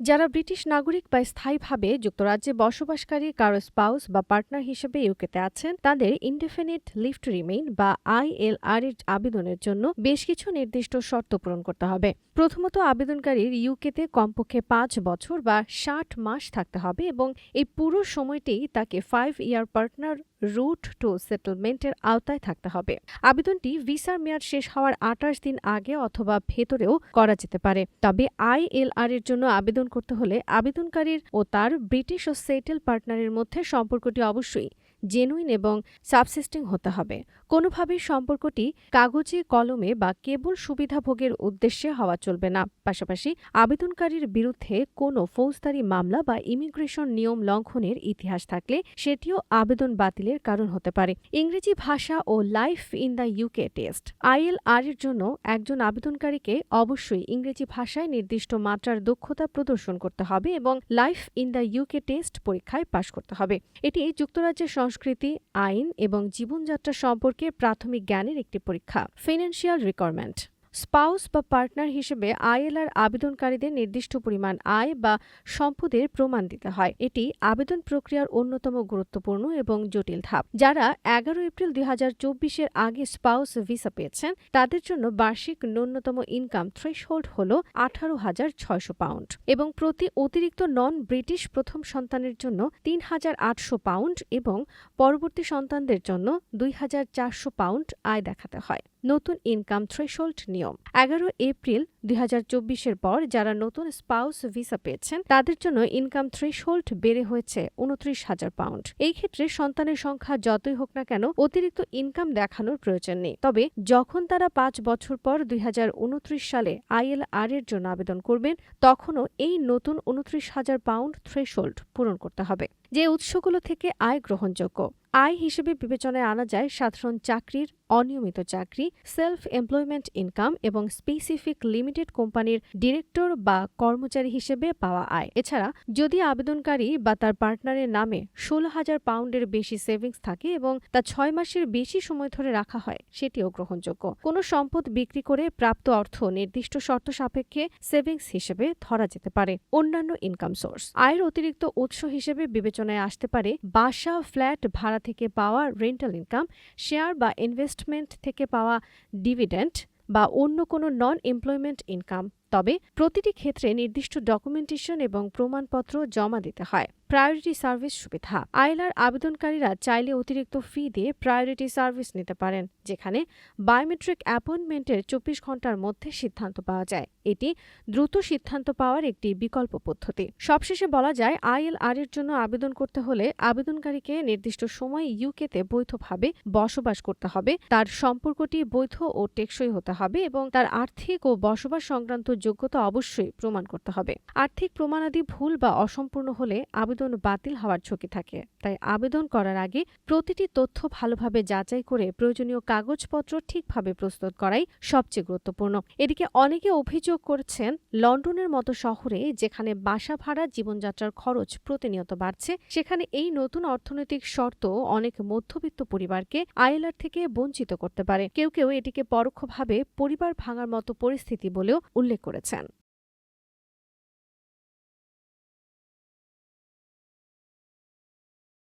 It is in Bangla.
যারা ব্রিটিশ নাগরিক বা স্থায়ীভাবে যুক্তরাজ্যে বসবাসকারী, কারও স্পাউস বা পার্টনার হিসেবে ইউকেতে আছেন, তাদের ইনডেফিনিট লিভ টু রিমেইন বা আইএলআর এর আবেদনের জন্য বেশ কিছু নির্দিষ্ট শর্ত পূরণ করতে হবে। প্রথমত, আবেদনকারীর ইউকেতে কমপক্ষে পাঁচ বছর বা ষাট মাস থাকতে হবে এবং এই পুরো সময়টি তাকে five year partner route to সেটেলমেন্টের আওতায় থাকতে হবে। আবেদনটি ভিসার মেয়াদ শেষ হওয়ার আঠাশ দিন আগে অথবা ভেতরেও করা যেতে পারে। তবে আইএলআর এর জন্য আবেদন করতে হলে আবেদনকারীর ও তার ব্রিটিশ ও সেটেল পার্টনারের মধ্যে সম্পর্কটি অবশ্যই জেনুইন এবং সাবসিস্টিং হতে হবে। কোনোভাবেই সম্পর্কটি কাগজে, কলমে বা কেবল সুবিধাভোগের উদ্দেশ্যে হওয়া চলবে না। পাশাপাশি আবেদনকারীর বিরুদ্ধে কোনো ফৌজদারি মামলা বা ইমিগ্রেশন নিয়ম লঙ্ঘনের ইতিহাস থাকলে সেটিও আবেদন বাতিলের কারণ হতে পারে। ইংরেজি ভাষা ও life in the UK test ILR এর জন্য একজন আবেদনকারীকে অবশ্যই ইংরেজি ভাষায় নির্দিষ্ট মাত্রার দক্ষতা প্রদর্শন করতে হবে এবং life in the UK test পরীক্ষায় পাশ করতে হবে। এটি যুক্তরাজ্যের সংস্কৃতি আইন এবং জীবনযাত্রা সম্পর্কে প্রাথমিক জ্ঞানের একটি পরীক্ষা ফিনান্সিয়াল রিকোয়ারমেন্ট স্পাউস বা পার্টনার হিসেবে আইএলআর আবেদনকারীদের নির্দিষ্ট পরিমাণ আয় বা সম্পদের প্রমাণ দিতে হয়। এটি আবেদন প্রক্রিয়ার অন্যতম গুরুত্বপূর্ণ এবং জটিল ধাপ। যারা এগারো এপ্রিল দুই হাজার চব্বিশের আগে স্পাউস ভিসা পেয়েছেন, তাদের জন্য বার্ষিক ন্যূনতম ইনকাম থ্রেশহোল্ড হল আঠারো হাজার ছয়শো পাউন্ড এবং প্রতি অতিরিক্ত নন ব্রিটিশ প্রথম সন্তানের জন্য তিন হাজার আটশো পাউন্ড এবং পরবর্তী সন্তানদের জন্য দুই হাজার চারশো পাউন্ড আয় দেখাতে হয়। নতুন ইনকাম থ্রেশহোল্ড নিয়ম। এগারো এপ্রিল দুই চব্বিশের পর যারা নতুন স্পাউস ভিসা পেয়েছেন, তাদের জন্য ইনকাম থ্রেশোল্ড বেড়ে হয়েছে উনত্রিশ হাজার পাউন্ড এই ক্ষেত্রে সন্তানের সংখ্যা যতই হোক না কেন, অতিরিক্ত ইনকাম দেখানোর প্রয়োজন নেই। তবে যখন তারা পাঁচ বছর পর দুই হাজার উনত্রিশ সালে আইএলআর এর জন্য আবেদন করবেন, তখনও এই নতুন উনত্রিশ হাজার পাউন্ড থ্রেশহোল্ড পূরণ করতে হবে, যে উৎসগুলো থেকে আয় গ্রহণযোগ্য। আয় হিসেবে বিবেচনায় আনা যায় সাধারণ চাকরির অনিয়মিত চাকরি সেলফ এমপ্লয়মেন্ট ইনকাম এবং স্পেসিফিক লিমিটেড কোম্পানির ডিরেক্টর বা কর্মচারী হিসেবে পাওয়া আয়। এছাড়া, যদি আবেদনকারী বা তার পার্টনারের নামে ষোলো হাজার পাউন্ডের বেশি সেভিংস থাকে এবং তা ছয় মাসের বেশি সময় ধরে রাখা হয়, সেটিও গ্রহণযোগ্য। কোনো সম্পদ বিক্রি করে প্রাপ্ত অর্থ নির্দিষ্ট শর্ত সাপেক্ষে সেভিংস হিসেবে ধরা যেতে পারে। অন্যান্য ইনকাম সোর্স আয়ের অতিরিক্ত উৎস হিসেবে বিবেচনায় আসতে পারে বাসা, ফ্ল্যাট, ভাড়া থেকে পাওয়া রেন্টাল ইনকাম শেয়ার বা ইনভেস্টমেন্ট থেকে পাওয়া ডিভিডেন্ট বা অন্য কোনো নন এমপ্লয়মেন্ট ইনকাম তবে প্রতিটি ক্ষেত্রে নির্দিষ্ট ডকুমেন্টেশন এবং প্রমাণপত্র জমা দিতে হয়। প্রায়োরিটি সার্ভিস সুবিধা। আইলার আবেদনকারীরা চাইলে অতিরিক্ত ফি দিয়ে প্রায়োরিটি সার্ভিস নিতে পারেন, যেখানে বায়োমেট্রিক অ্যাপয়েন্টমেন্টের চব্বিশ ঘণ্টার মধ্যে সিদ্ধান্ত পাওয়া যায়। এটি দ্রুত সিদ্ধান্ত পাওয়ার একটি বিকল্প পদ্ধতি। সবশেষে বলা যায়, আইএলআর এর জন্য আবেদন করতে হলে আবেদনকারীকে নির্দিষ্ট সময় ইউকেতে বৈধভাবে বসবাস করতে হবে, তার সম্পর্কটি বৈধ ও টেকসই হতে হবে এবং তার আর্থিক ও বসবাস সংক্রান্ত যোগ্যতা অবশ্যই প্রমাণ করতে হবে। আর্থিক প্রমাণাদি ভুল বা অসম্পূর্ণ হলে আবেদন বাতিল হওয়ার ঝুঁকি থাকে। তাই আবেদন করার আগে প্রতিটি তথ্য ভালোভাবে যাচাই করে প্রয়োজনীয় কাগজপত্র ঠিকভাবে প্রস্তুত করাই সবচেয়ে গুরুত্বপূর্ণ। এদিকে অনেকে অভিযোগ করছেন, লন্ডনের মতো শহরে যেখানে বাসা ভাড়া, জীবনযাত্রার খরচ প্রতিনিয়ত বাড়ছে, সেখানে এই নতুন অর্থনৈতিক শর্ত অনেক মধ্যবিত্ত পরিবারকে আইএলআর থেকে বঞ্চিত করতে পারে। কেউ কেউ এটিকে পরোক্ষভাবে পরিবার ভাঙার মতো পরিস্থিতি বলেও উল্লেখ করেছেন।